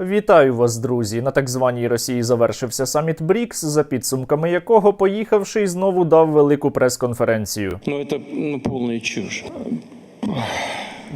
Вітаю вас, друзі! На так званій Росії завершився саміт БРІКС, за підсумками якого поїхавши знову дав велику прес-конференцію. Ну, це ну, повний чушь.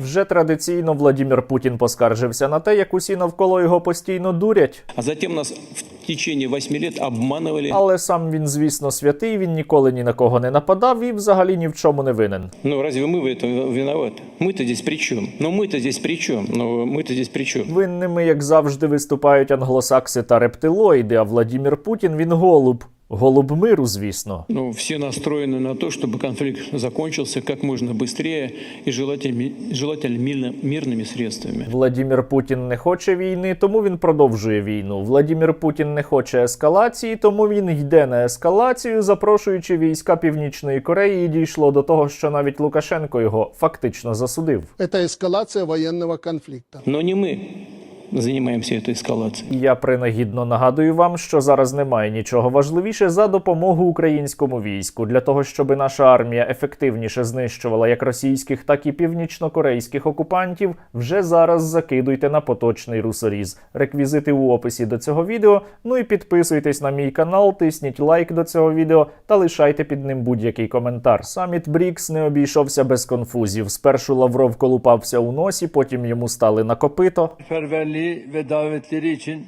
Вже традиційно Владімір Путін поскаржився на те, як усі навколо його постійно дурять. А затем нас в течение восьми лет обманывали. Але сам він, звісно, святий, він ніколи ні на кого не нападав і взагалі ні в чому не винен. Ну, разве мы в этом виноваты? Мы-то здесь при чем? Ну, мы-то здесь при чем? Ну, мы-то здесь при чем? Винними, як завжди, виступають англосакси та рептилоїди, а Владімір Путін він голуб. Голуб миру, звісно. Ну, все настроены на то, чтобы конфликт закончился как можно быстрее и желательно, желательно мирно- мирными средствами. Владімір Путін не хоче війни, тому він продовжує війну. Владімір Путін не хоче ескалації, тому він йде на ескалацію, запрошуючи війська Північної Кореї. І дійшло до того, що навіть Лукашенко його фактично засудив. Это эскалация военного конфликта. Но не мы этой эскалацией. І я принагідно нагадую вам, що зараз немає нічого важливіше за допомогу українському війську для того, щоб наша армія ефективніше знищувала як російських, так і північнокорейських окупантів. Вже зараз закидуйте на поточний русоріз. Реквізити у описі до цього відео. Ну і підписуйтесь на мій канал, тисніть лайк до цього відео та лишайте під ним будь-який коментар. Саміт Брікс не обійшовся без конфузів. Спершу Лавров колупався у носі, потім йому стали на копито. Seferberliği ve davetleri için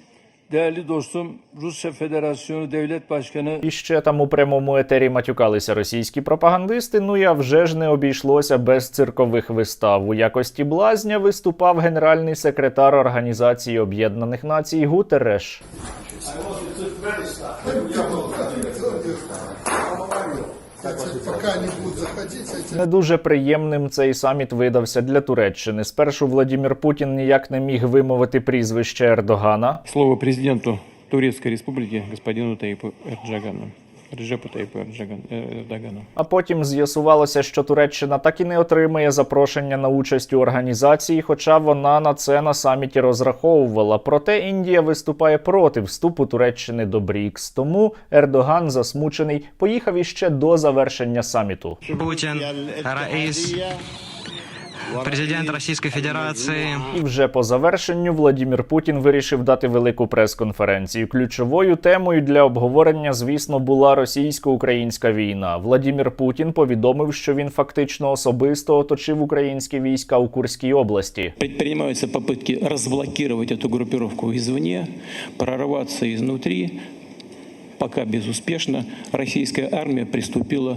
değerli dostum Rusya Federasyonu Devlet Başkanı І ще там у прямому етері матюкалися російські пропагандисти. Ну я вже ж не обійшлося без циркових вистав. У якості блазня виступав генеральний секретар Організації Об'єднаних Націй Гутереш. Пока они будут заходить, эти Не дуже приємним цей саміт видався для Туреччини. Спершу Владимир Путін ніяк не міг вимовити прізвище Ердогана. Слово президенту Турецької республіки господину Таїпу Эрджагану. Реджепу Таипу Эрджаган, э, Эрдогану. А потім з'ясувалося, що Туреччина так і не отримає запрошення на участь у організації, хоча вона на це на саміті розраховувала. Проте Індія виступає проти вступу Туреччини до БРІКС. Тому Ердоган, засмучений, поїхав іще до завершення саміту. Путин, Раис, президент Российской Федерации. І вже по завершенню Владімір Путін вирішив дати велику прес-конференцію. Ключовою темою для обговорення, звісно, була російсько-українська війна. Владімір Путін повідомив, що він фактично особисто оточив українські війська у Курській області. Предпринимаются попытки разблокировать эту группировку извне, прорваться изнутри. Пока безуспешно российская армия приступила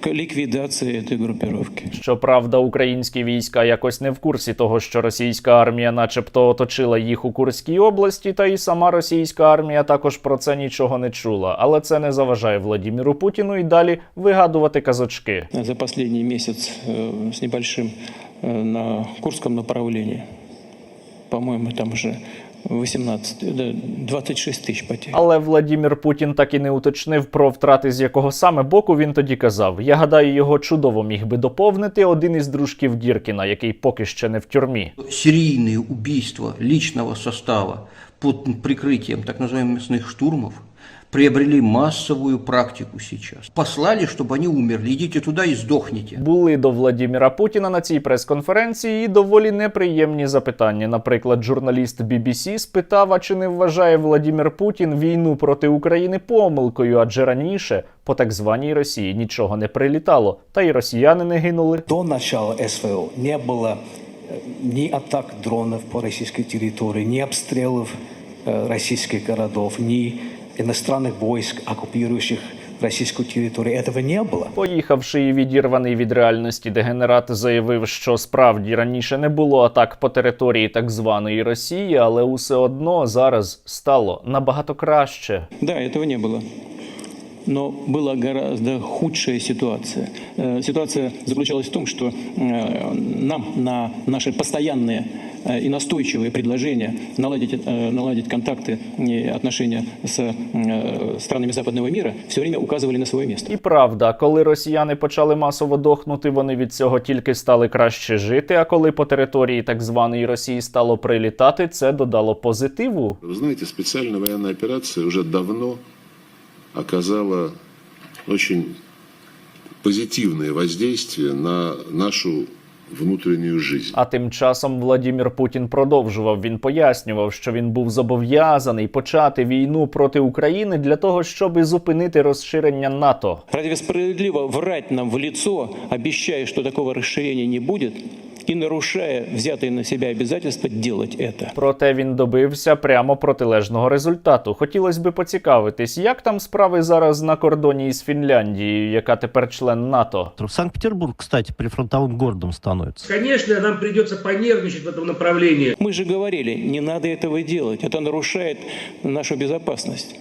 к ликвидации этой группировки. Щоправда, українські війська якось не в курсі того, що російська армія, начебто, оточила їх у Курській області, та й сама російська армія також про це нічого не чула. Але це не заважає Владіміру Путіну і далі вигадувати казочки. За последний месяц э, с небольшим э, на Курском направлении, по-моему, там уже 18, да, 26 тысяч потерь. Але Владімір Путін так і не уточнив про втрати, з якого саме боку він тоді казав. Я гадаю, його чудово міг би доповнити один із дружків Діркіна, який поки ще не в тюрмі. серийные убийства личного состава под прикрытием так называемых штурмов приобрели массовую практику сейчас. Послали, чтобы они умерли. Идите туда и сдохните. Були до Владіміра Путіна на цій прес-конференції і доволі неприємні запитання. Наприклад, журналіст BBC спитав, а чи не вважає Владімір Путін війну проти України помилкою, адже раніше по так званій Росії нічого не прилітало, та й росіяни не гинули. До начала СВО не было э, ни атак дронов по российской территории, ни обстрелов э, российских городов, ни иностранных войск, оккупирующих российскую территорию. Этого не было. Поїхавши і відірваний від реальності, дегенерат заявив, що справді раніше не було атак по території так званої Росії, але усе одно зараз стало набагато краще. Да, этого не было. Но была гораздо худшая ситуация. Э, Ситуация заключалась в том, что э, нам на наши постоянные э, и настойчивые предложения наладить, э, наладить контакты и отношения с э, странами западного мира все время указывали на свое место. І правда, коли росіяни почали масово дохнути, вони від цього тільки стали краще жити. А коли по території так званої Росії стало прилітати, це додало позитиву. Вы знаете, специальная военная операция уже давно оказала очень позитивное воздействие на нашу внутреннюю жизнь. А тим часом Владімір Путін продовжував. Він пояснював, що він був зобов'язаний почати війну проти України для того, щоб зупинити розширення НАТО. Разве справедливо врать нам в лицо, обещая, что такого расширения не будет, и нарушая взятые на себя обязательства делать это? Проте він добився прямо протилежного результату. Хотілося би поцікавитись, як там справи зараз на кордоні із Фінляндією, яка тепер член НАТО. Санкт-Петербург, кстати, прифронтовым городом становится. Конечно, нам придется понервничать в этом направлении. Мы же говорили, не надо этого делать, это нарушает нашу безопасность.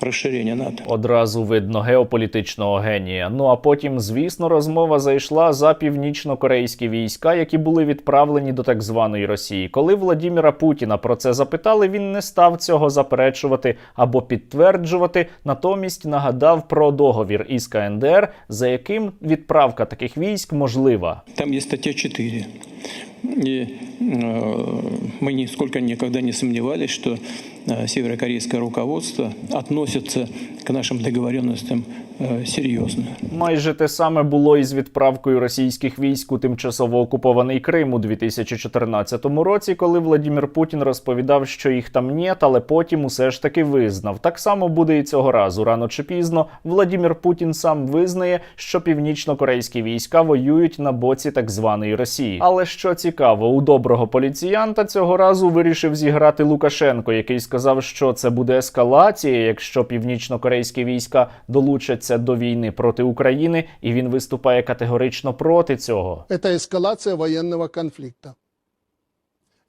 Расширение НАТО. Одразу видно геополітичного генія. Ну а потім, звісно, розмова зайшла за північно-корейські війська, які були відправлені до так званої Росії. Коли Владіміра Путіна про це запитали, він не став цього заперечувати або підтверджувати. Натомість нагадав про договір із КНДР, за яким відправка таких військ можлива. Там есть статья 4. И э, мы нисколько никогда не сомневались, что э, северокорейское руководство относится к нашим договоренностям э, серьезно. Майже те саме було і з відправкою російських військ у тимчасово окупований Крим у 2014 році, коли Владімір Путін розповідав, що їх там нет, але потім усе ж таки визнав. Так само буде і цього разу. Рано чи пізно Владімір Путін сам визнає, що північно-корейські війська воюють на боці так званої Росії. Але що цікаво, у доброго поліціянта цього разу вирішив зіграти Лукашенко, який сказав, що це буде ескалація, якщо північно-корейські війська долучаться до війни проти України, і він виступає категорично проти цього. Это эскалация военного конфликта.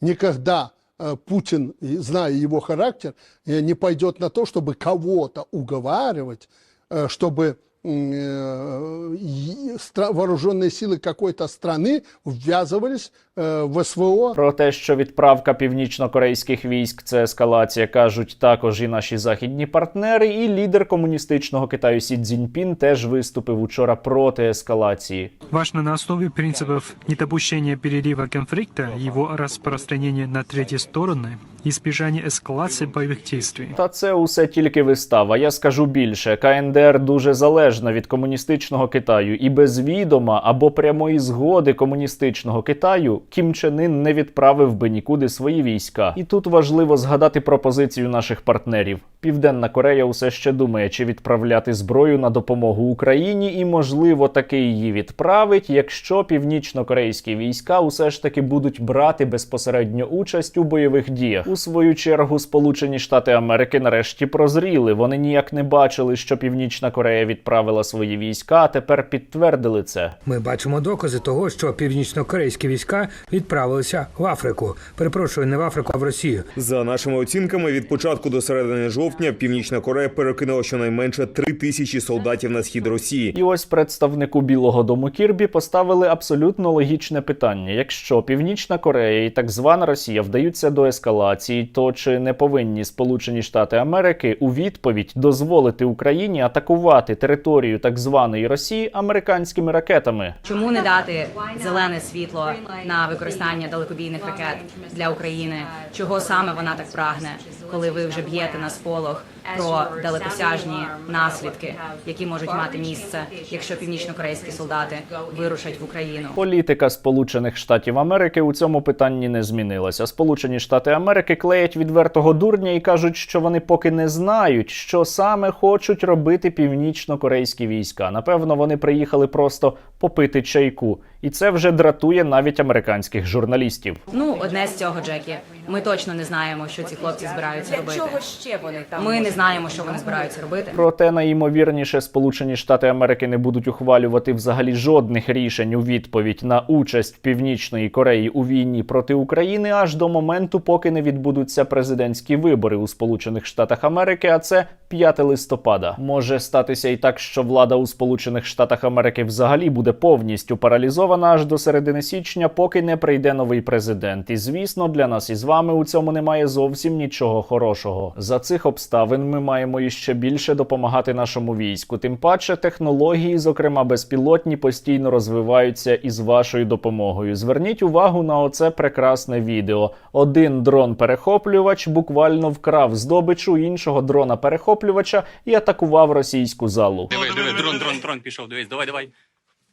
Никогда э, Путин, и зная его характер, э, не пойдет на то, чтобы кого-то уговаривать, э, чтобы м, э, и стра- вооруженные силы какой-то страны ввязывались э, в СВО. Про те, що відправка північно-корейських військ це ескалація, кажуть також і наші західні партнери. І лідер комуністичного Китаю Сі Цзіньпін теж виступив учора проти ескалації. Важно на основе принципов недопущения перерыва конфликта, его распространения на третьи стороны, избежания эскалации боевых действий. Та це усе тільки вистава. Я скажу більше. КНДР дуже залежна від комуністичного Китаю, і без відома або прямої згоди комуністичного Китаю Кім Чен Ін не відправив би нікуди свої війська. І тут важливо згадати пропозицію наших партнерів. Південна Корея усе ще думає, чи відправляти зброю на допомогу Україні, і можливо таки її відправить, якщо північно-корейські війська усе ж таки будуть брати безпосередньо участь у бойових діях. У свою чергу, Сполучені Штати Америки нарешті прозріли. Вони ніяк не бачили, що Північна Корея відправила свої війська, а тепер підтвердили це. Ми бачимо докази того, що північно-корейські війська відправилися в Африку. Перепрошую, не в Африку, а в Росію. За нашими оцінками, від початку до середини жовтня Північна Корея перекинула щонайменше три тисячі солдатів на схід Росії. І ось представнику Білого Дому Кірбі поставили абсолютно логічне питання: якщо Північна Корея і так звана Росія вдаються до ескалації, то чи не повинні Сполучені Штати Америки у відповідь дозволити Україні атакувати територію так званої Росії американськими ракетами? Чому не дати зелене світло на використання далекобійних ракет для України? Чого саме вона так прагне, коли ви вже б'єте на сполох про далекосяжні наслідки, які можуть мати місце, якщо північно-корейські солдати вирушать в Україну? Політика Сполучених Штатів Америки у цьому питанні не змінилася. Сполучені Штати Америки клеять відвертого дурня і кажуть, що вони поки не знають, що саме хочуть робити північно-корейські війська. Напевно, вони приїхали просто попити чайку, і це вже дратує навіть американських журналістів. Ну, одне з цього, Джекі. Ми точно не знаємо, що ці хлопці збираються робити. Чого ще вони там? Ми не знаємо, що вони збираються робити. Проте найімовірніше Сполучені Штати Америки не будуть ухвалювати взагалі жодних рішень у відповідь на участь Північної Кореї у війні проти України аж до моменту, поки не відбудуться президентські вибори у Сполучених Штатах Америки. А це 5 листопада. Може статися і так, що влада у Сполучених Штатах Америки взагалі буде повністю паралізована аж до середини січня, поки не прийде новий президент. І звісно, для нас із вами у цьому немає зовсім нічого хорошого. За цих обставин ми маємо іще більше допомагати нашому війську. Тим паче технології, зокрема безпілотні, постійно розвиваються із вашою допомогою. Зверніть увагу на оце прекрасне відео. Один дрон-перехоплювач буквально вкрав здобичу іншого дрона-перехоплювача і атакував російську залу. Диви, диви, дрон, дрон, дрон пішов, дивись, давай, давай.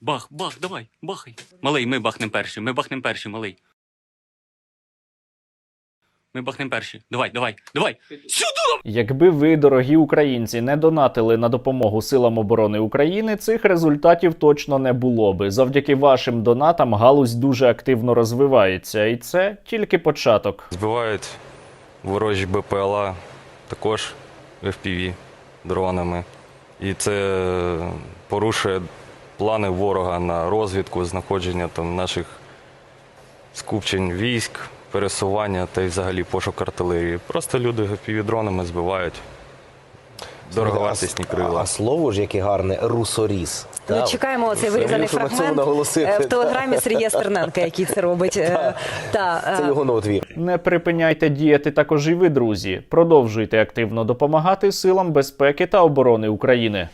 Бах, бах, давай, бахай. Малий, ми бахнем перші, ми бахнем перші, малий. Ми бахнем перші. Давай, давай, давай. Сюди! Якби ви, дорогі українці, не донатили на допомогу силам оборони України, цих результатів точно не було би. Завдяки вашим донатам галузь дуже активно розвивається, і це тільки початок. Збивають ворожі БПЛА також FPV дронами. І це порушує плани ворога на розвідку, знаходження там наших скупчень військ, пересування та й взагалі пошук артилерії. Просто люди FPV дронами збивають дороговартісні крила. А слово ж яке гарне русоріс. Ну, чекаємо цей вирізаний фрагмент е, в телеграмі Сергія Стерненка, який це робить. Е, Та, е, новотвір. Не припиняйте діяти також і ви, друзі. Продовжуйте активно допомагати силам безпеки та оборони України.